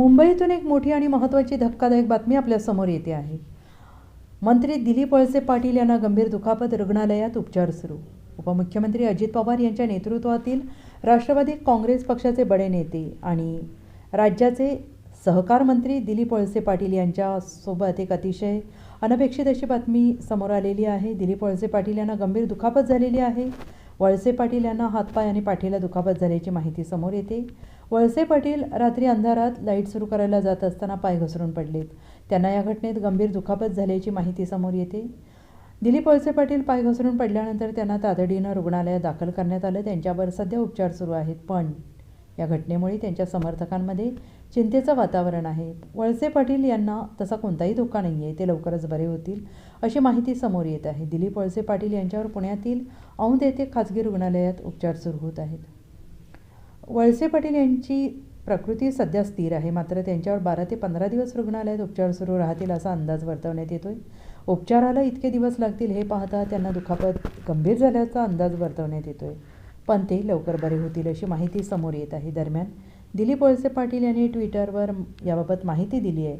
मुंबईतून एक मोठी आणि महत्त्वाची धक्कादायक बातमी आपल्यासमोर येते आहे. मंत्री दिलीप वळसे पाटील यांना गंभीर दुखापत रुग्णालयात उपचार सुरू. उपमुख्यमंत्री अजित पवार यांच्या नेतृत्वातील राष्ट्रवादी काँग्रेस पक्षाचे बडे नेते आणि राज्याचे सहकार मंत्री दिलीप वळसे पाटील यांच्यासोबत एक अतिशय अनपेक्षित अशी बातमी समोर आलेली आहे. दिलीप वळसे पाटील यांना गंभीर दुखापत झालेली आहे. वळसे पाटील यांना हातपाय आणि पाठीला दुखापत झाल्याची माहिती समोर येते. वळसे पाटील रात्री अंधारात लाइट सुरू करायला जात असताना पाय घसरून पडलेत. त्यांना या घटनेत गंभीर दुखापत झाल्याची माहिती समोर येते. दिलीप वळसे पाटील पाय घसरून पडल्यानंतर त्यांना तातडीनं रुग्णालयात दाखल करण्यात आलं. त्यांच्यावर सध्या उपचार सुरू आहेत पण या घटनेमुळे त्यांच्या समर्थकांमध्ये चिंतेचं वातावरण आहे. वळसे पाटील यांना तसा कोणताही धोका नाही आहे ते लवकरच बरे होतील अशी माहिती समोर येत आहे. दिलीप वळसे पाटील यांच्यावर पुण्यातील औंध येथे खाजगी रुग्णालयात उपचार सुरू होत आहेत. वळसे पाटील यांची प्रकृती सध्या स्थिर आहे. मात्र त्यांच्यावर बारा ते पंधरा दिवस रुग्णालयात उपचार सुरू राहतील असा अंदाज वर्तवण्यात येतोय. उपचाराला इतके दिवस लागतील हे पाहता त्यांना दुखापत गंभीर झाल्याचा अंदाज वर्तवण्यात येतोय. पण ते लवकर बरे होतील अशी माहिती समोर येत आहे. दरम्यान दिलीप वळसे पाटील यांनी ट्विटरवर याबाबत माहिती दिली आहे.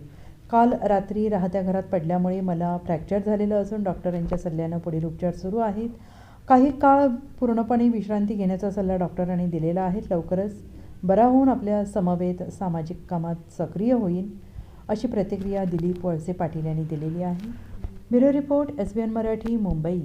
काल रात्री राहत्या घरात पडल्यामुळे मला फ्रॅक्चर झालेलं असून डॉक्टरांच्या सल्ल्यानं पुढील उपचार सुरू आहेत. काही काळ पूर्णपणे विश्रांती घेण्याचा सल्ला डॉक्टरांनी दिलेला आहे. लवकरच बरा होऊन आपल्या समवेत सामाजिक कामात सक्रिय होईल अशी प्रतिक्रिया दिलीप वळसे पाटील यांनी दिलेली आहे. Bureau report S B N Marathi Mumbai.